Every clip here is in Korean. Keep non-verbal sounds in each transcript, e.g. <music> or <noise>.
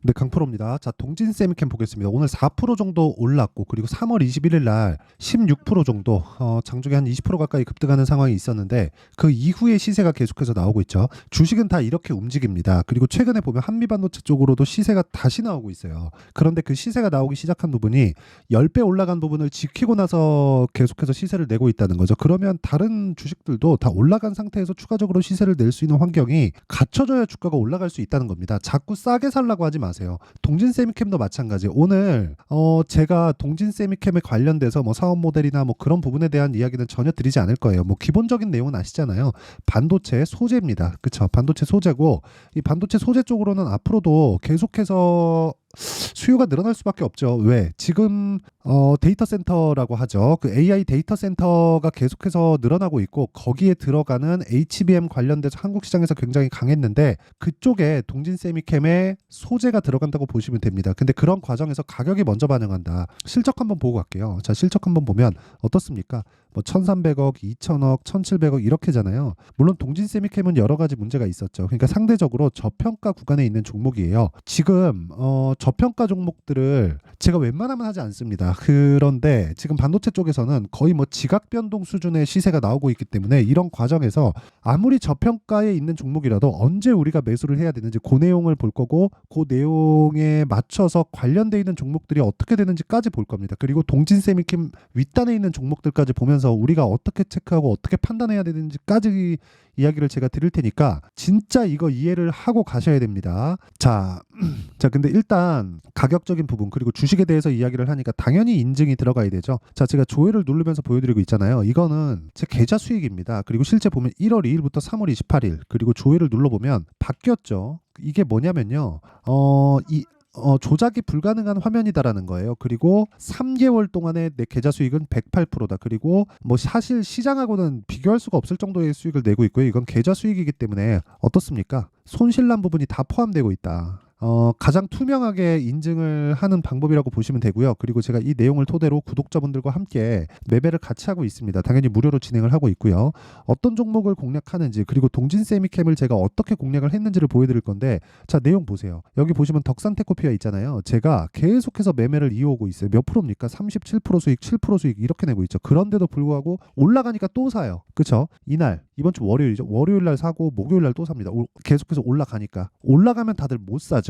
네, 강프로입니다. 자, 동진 세미캠 보겠습니다. 오늘 4% 정도 올랐고 그리고 3월 21일 날 16% 정도 어, 장중에 한 20% 가까이 급등하는 상황이 있었는데 그 이후에 시세가 계속해서 나오고 있죠. 주식은 다 이렇게 움직입니다. 그리고 최근에 보면 한미 반도체 쪽으로도 시세가 다시 나오고 있어요. 그런데 그 시세가 나오기 시작한 부분이 10배 올라간 부분을 지키고 나서 계속해서 시세를 내고 있다는 거죠. 그러면 다른 주식들도 다 올라간 상태에서 추가적으로 시세를 낼 수 있는 환경이 갖춰져야 주가가 올라갈 수 있다는 겁니다. 자꾸 싸게 살라고 하지 마 세요. 동진 세미캠도 마찬가지. 오늘 어 제가 동진 세미캠에 관련돼서 뭐 사업 모델이나 뭐 그런 부분에 대한 이야기는 전혀 드리지 않을 거예요. 뭐 기본적인 내용은 아시잖아요. 반도체 소재입니다. 그쵸 반도체 소재고 이 반도체 소재 쪽으로는 앞으로도 계속해서 수요가 늘어날 수밖에 없죠. 왜? 지금 어, 데이터 센터라고 하죠. 그 AI 데이터 센터가 계속해서 늘어나고 있고 거기에 들어가는 HBM 관련돼서 한국 시장에서 굉장히 강했는데 그쪽에 동진 세미캠에 소재가 들어간다고 보시면 됩니다. 근데 그런 과정에서 가격이 먼저 반영한다. 실적 한번 보고 갈게요. 자, 실적 한번 보면 어떻습니까? 뭐 1,300억, 2,000억, 1,700억 이렇게잖아요. 물론 동진 세미캠은 여러 가지 문제가 있었죠. 그러니까 상대적으로 저평가 구간에 있는 종목이에요. 지금 어, 저 평가 종목들을 제가 웬만하면 하지 않습니다. 그런데 지금 반도체 쪽에서는 거의 뭐 지각 변동 수준의 시세가 나오고 있기 때문에 이런 과정에서 아무리 저평가에 있는 종목이라도 언제 우리가 매수를 해야 되는지 그 내용을 볼 거고 그 내용에 맞춰서 관련돼 있는 종목들이 어떻게 되는지까지 볼 겁니다. 그리고 동진 세미캠 윗단에 있는 종목들까지 보면서 우리가 어떻게 체크하고 어떻게 판단해야 되는지까지 이야기를 제가 드릴 테니까 진짜 이거 이해를 하고 가셔야 됩니다. 자, <clears throat> 자 근데 일단 가격적인 부분 그리고 주식에 대해서 이야기를 하니까 당연히 인증이 들어가야 되죠. 자, 제가 조회를 누르면서 보여드리고 있잖아요. 이거는 제 계좌 수익입니다. 그리고 실제 보면 1월 2일부터 3월 28일 그리고 조회를 눌러보면 바뀌었죠. 이게 뭐냐면요. 어, 이 어, 조작이 불가능한 화면이다라는 거예요. 그리고 3개월 동안의 내 계좌 수익은 108%다. 그리고 뭐 사실 시장하고는 비교할 수가 없을 정도의 수익을 내고 있고요. 이건 계좌 수익이기 때문에 어떻습니까? 손실난 부분이 다 포함되고 있다. 어, 가장 투명하게 인증을 하는 방법이라고 보시면 되고요. 그리고 제가 이 내용을 토대로 구독자분들과 함께 매매를 같이 하고 있습니다. 당연히 무료로 진행을 하고 있고요. 어떤 종목을 공략하는지 그리고 동진 세미캠을 제가 어떻게 공략을 했는지를 보여드릴 건데 자 내용 보세요. 여기 보시면 덕산테코피아 있잖아요. 제가 계속해서 매매를 이어오고 있어요. 몇 프로입니까? 37% 수익, 7% 수익 이렇게 내고 있죠. 그런데도 불구하고 올라가니까 또 사요. 그쵸? 이날 이번 주 월요일이죠. 월요일 날 사고 목요일 날 또 삽니다. 올- 계속해서 올라가니까 올라가면 다들 못 사죠.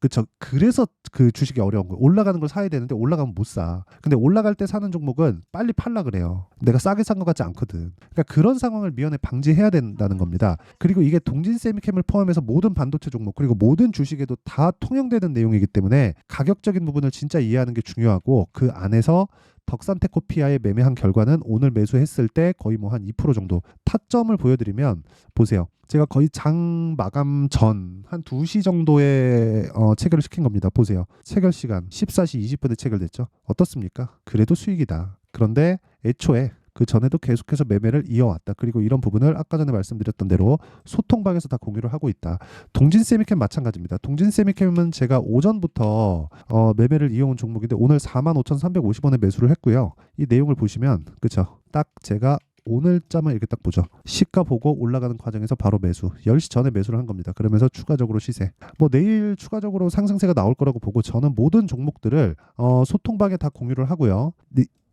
그쵸. 그래서 그 주식이 어려운 거예요. 올라가는 걸 사야 되는데 올라가면 못 사. 근데 올라갈 때 사는 종목은 빨리 팔라 그래요. 내가 싸게 산 것 같지 않거든. 그러니까 그런 상황을 미연에 방지해야 된다는 겁니다. 그리고 이게 동진 세미캠을 포함해서 모든 반도체 종목 그리고 모든 주식에도 다 통용되는 내용이기 때문에 가격적인 부분을 진짜 이해하는 게 중요하고 그 안에서 덕산테코피아에 매매한 결과는 오늘 매수했을 때 거의 뭐 한 2% 정도 타점을 보여드리면 보세요. 제가 거의 장 마감 전 한 2시 정도에 어, 체결을 시킨 겁니다. 보세요. 체결 시간 14시 20분에 체결됐죠. 어떻습니까? 그래도 수익이다. 그런데 애초에 그 전에도 계속해서 매매를 이어왔다. 그리고 이런 부분을 아까 전에 말씀드렸던 대로 소통방에서 다 공유를 하고 있다. 동진 세미캠 마찬가지입니다. 동진 세미캠은 제가 오전부터 어, 매매를 이어온 종목인데 오늘 45,350원에 매수를 했고요. 이 내용을 보시면 그쵸? 딱 제가 오늘자만 이렇게 딱 보죠. 시가 보고 올라가는 과정에서 바로 매수. 10시 전에 매수를 한 겁니다. 그러면서 추가적으로 시세. 뭐 내일 추가적으로 상승세가 나올 거라고 보고 저는 모든 종목들을 어, 소통방에 다 공유를 하고요.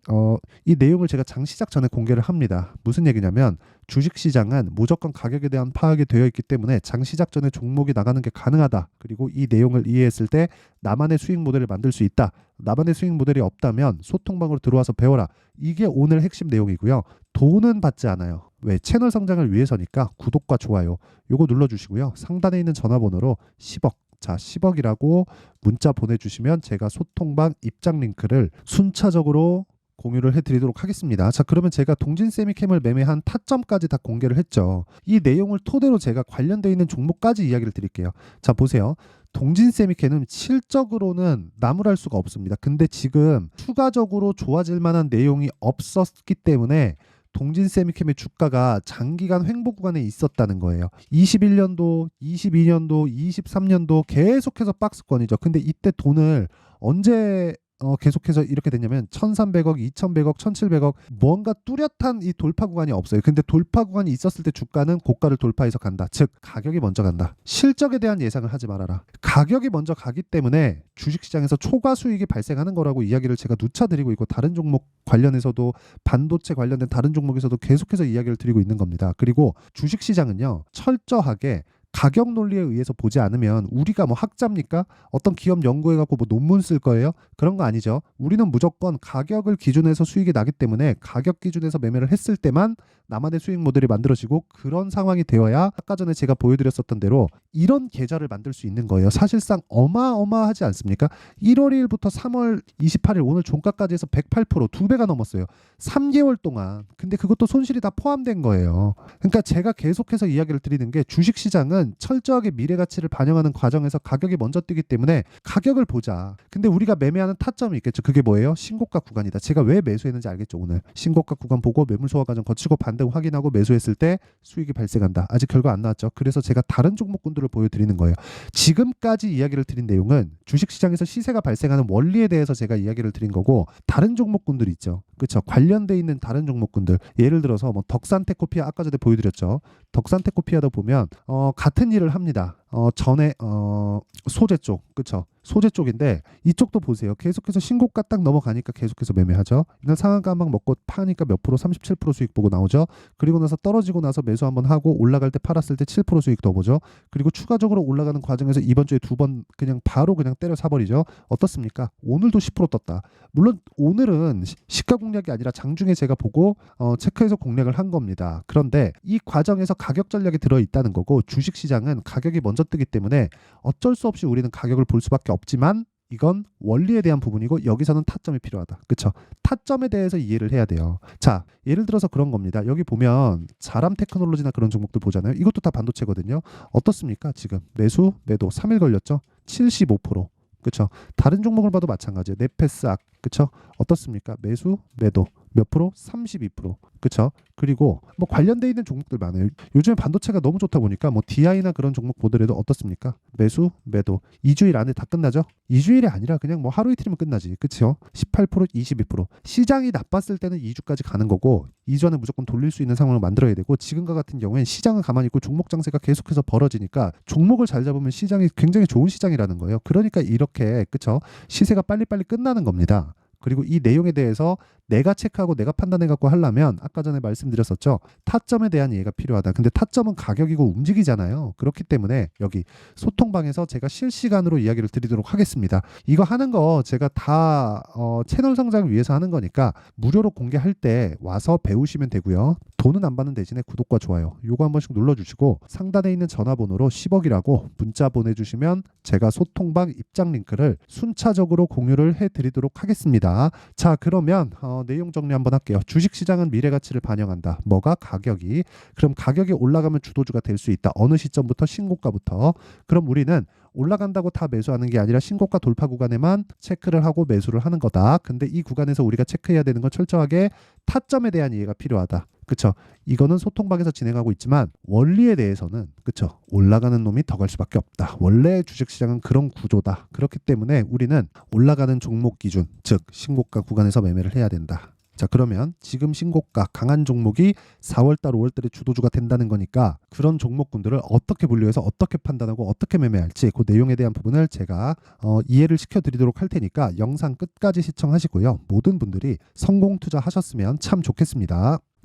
네, 어, 이 내용을 제가 장 시작 전에 공개를 합니다. 무슨 얘기냐면 주식 시장은 무조건 가격에 대한 파악이 되어 있기 때문에 장 시작 전에 종목이 나가는 게 가능하다. 그리고 이 내용을 이해했을 때 나만의 수익 모델을 만들 수 있다. 나만의 수익 모델이 없다면 소통방으로 들어와서 배워라. 이게 오늘 핵심 내용이고요. 돈은 받지 않아요. 왜? 채널 성장을 위해서니까 구독과 좋아요 요거 눌러주시고요. 상단에 있는 전화번호로 10억 자 10억이라고 문자 보내주시면 제가 소통방 입장 링크를 순차적으로 공유를 해드리도록 하겠습니다. 자 그러면 제가 동진 세미캠을 매매한 타점까지 다 공개를 했죠. 이 내용을 토대로 제가 관련돼 있는 종목까지 이야기를 드릴게요. 자 보세요. 동진 세미캠은 실적으로는 나무랄 수가 없습니다. 근데 지금 추가적으로 좋아질 만한 내용이 없었기 때문에 동진 세미캠의 주가가 장기간 횡보 구간에 있었다는 거예요. 21년도, 22년도, 23년도 계속해서 박스권이죠. 근데 이때 돈을 언제 어, 계속해서 이렇게 됐냐면 1,300억, 2,100억, 1,700억 뭔가 뚜렷한 이 돌파 구간이 없어요. 근데 돌파 구간이 있었을 때 주가는 고가를 돌파해서 간다. 즉 가격이 먼저 간다. 실적에 대한 예상을 하지 말아라. 가격이 먼저 가기 때문에 주식시장에서 초과 수익이 발생하는 거라고 이야기를 제가 누차 드리고 있고 다른 종목 관련해서도 반도체 관련된 다른 종목에서도 계속해서 이야기를 드리고 있는 겁니다. 그리고 주식시장은요 철저하게 가격 논리에 의해서 보지 않으면 우리가 뭐 학자입니까? 어떤 기업 연구해 갖고 뭐 논문 쓸 거예요? 그런 거 아니죠. 우리는 무조건 가격을 기준해서 수익이 나기 때문에 가격 기준에서 매매를 했을 때만 나만의 수익 모델이 만들어지고 그런 상황이 되어야 아까 전에 제가 보여드렸었던 대로 이런 계좌를 만들 수 있는 거예요. 사실상 어마어마하지 않습니까? 1월 1일부터 3월 28일 오늘 종가까지 해서 108%, 두 배가 넘었어요. 3개월 동안. 근데 그것도 손실이 다 포함된 거예요. 그러니까 제가 계속해서 이야기를 드리는 게 주식 시장은 철저하게 미래 가치를 반영하는 과정에서 가격이 먼저 뛰기 때문에 가격을 보자. 근데 우리가 매매하는 타점이 있겠죠. 그게 뭐예요? 신고가 구간이다. 제가 왜 매수했는지 알겠죠, 오늘. 신고가 구간 보고 매물 소화 과정 거치고 반등 확인하고 매수했을 때 수익이 발생한다. 아직 결과 안 나왔죠. 그래서 제가 다른 종목군들을 보여드리는 거예요. 지금까지 이야기를 드린 내용은 주식시장에서 시세가 발생하는 원리에 대해서 제가 이야기를 드린 거고 다른 종목군들 있죠. 그렇죠. 관련돼 있는 다른 종목군들 예를 들어서 뭐 덕산테코피아 아까 전에 보여드렸죠. 덕산테코피아도 보면 어, 같은 일을 합니다. 어, 전에 어, 소재 쪽 그렇죠. 소재 쪽인데 이쪽도 보세요. 계속해서 신고가 딱 넘어가니까 계속해서 매매하죠. 이날 상한가 막 먹고 파니까 몇 프로 37% 수익 보고 나오죠. 그리고 나서 떨어지고 나서 매수 한번 하고 올라갈 때 팔았을 때 7% 수익 더 보죠. 그리고 추가적으로 올라가는 과정에서 이번 주에 두 번 그냥 바로 그냥 때려 사버리죠. 어떻습니까? 오늘도 10% 떴다. 물론 오늘은 시- 시가 공 략이 아니라 장중에 제가 보고 어, 체크해서 공략을 한 겁니다. 그런데 이 과정에서 가격 전략이 들어 있다는 거고 주식 시장은 가격이 먼저 뜨기 때문에 어쩔 수 없이 우리는 가격을 볼 수밖에 없지만 이건 원리에 대한 부분이고 여기서는 타점이 필요하다. 그렇죠? 타점에 대해서 이해를 해야 돼요. 자, 예를 들어서 그런 겁니다. 여기 보면 자람 테크놀로지나 그런 종목들 보잖아요. 이것도 다 반도체거든요. 어떻습니까? 지금 매수, 매도 3일 걸렸죠? 75%. 그렇죠? 다른 종목을 봐도 마찬가지예요. 네페스악. 그렇죠? 어떻습니까? 매수, 매도 몇 프로? 32%. 그렇죠? 그리고 뭐 관련돼 있는 종목들 많아요. 요즘에 반도체가 너무 좋다 보니까 뭐 DI나 그런 종목 보더라도 어떻습니까? 매수, 매도 2주일 안에 다 끝나죠? 2주일이 아니라 그냥 뭐 하루 이틀이면 끝나지. 그렇죠? 18%, 22%. 시장이 나빴을 때는 2주까지 가는 거고 2주 안에 무조건 돌릴 수 있는 상황을 만들어야 되고 지금과 같은 경우엔 시장은 가만히 있고 종목 장세가 계속해서 벌어지니까 종목을 잘 잡으면 시장이 굉장히 좋은 시장이라는 거예요. 그러니까 이렇게 그렇죠? 시세가 빨리빨리 끝나는 겁니다. 그리고 이 내용에 대해서 내가 체크하고 내가 판단해 갖고 하려면 아까 전에 말씀드렸었죠. 타점에 대한 이해가 필요하다. 근데 타점은 가격이고 움직이잖아요. 그렇기 때문에 여기 소통방에서 제가 실시간으로 이야기를 드리도록 하겠습니다. 이거 하는 거 제가 다 어, 채널 성장을 위해서 하는 거니까 무료로 공개할 때 와서 배우시면 되고요. 돈은 안 받는 대신에 구독과 좋아요 요거 한 번씩 눌러주시고 상단에 있는 전화번호로 10억이라고 문자 보내주시면 제가 소통방 입장 링크를 순차적으로 공유를 해드리도록 하겠습니다. 자 그러면 어, 내용 정리 한번 할게요. 주식 시장은 미래 가치를 반영한다. 뭐가 가격이 그럼 가격이 올라가면 주도주가 될 수 있다. 어느 시점부터 신고가부터 그럼 우리는 올라간다고 다 매수하는 게 아니라 신고가 돌파 구간에만 체크를 하고 매수를 하는 거다. 근데 이 구간에서 우리가 체크해야 되는 건 철저하게 타점에 대한 이해가 필요하다. 그쵸? 이거는 소통방에서 진행하고 있지만 원리에 대해서는 그쵸? 올라가는 놈이 더 갈 수밖에 없다. 원래 주식시장은 그런 구조다. 그렇기 때문에 우리는 올라가는 종목 기준, 즉 신고가 구간에서 매매를 해야 된다. 자 그러면 지금 신고가 강한 종목이 4월달 5월달에 주도주가 된다는 거니까 그런 종목군들을 어떻게 분류해서 어떻게 판단하고 어떻게 매매할지 그 내용에 대한 부분을 제가 어, 이해를 시켜드리도록 할 테니까 영상 끝까지 시청하시고요 모든 분들이 성공 투자하셨으면 참 좋겠습니다.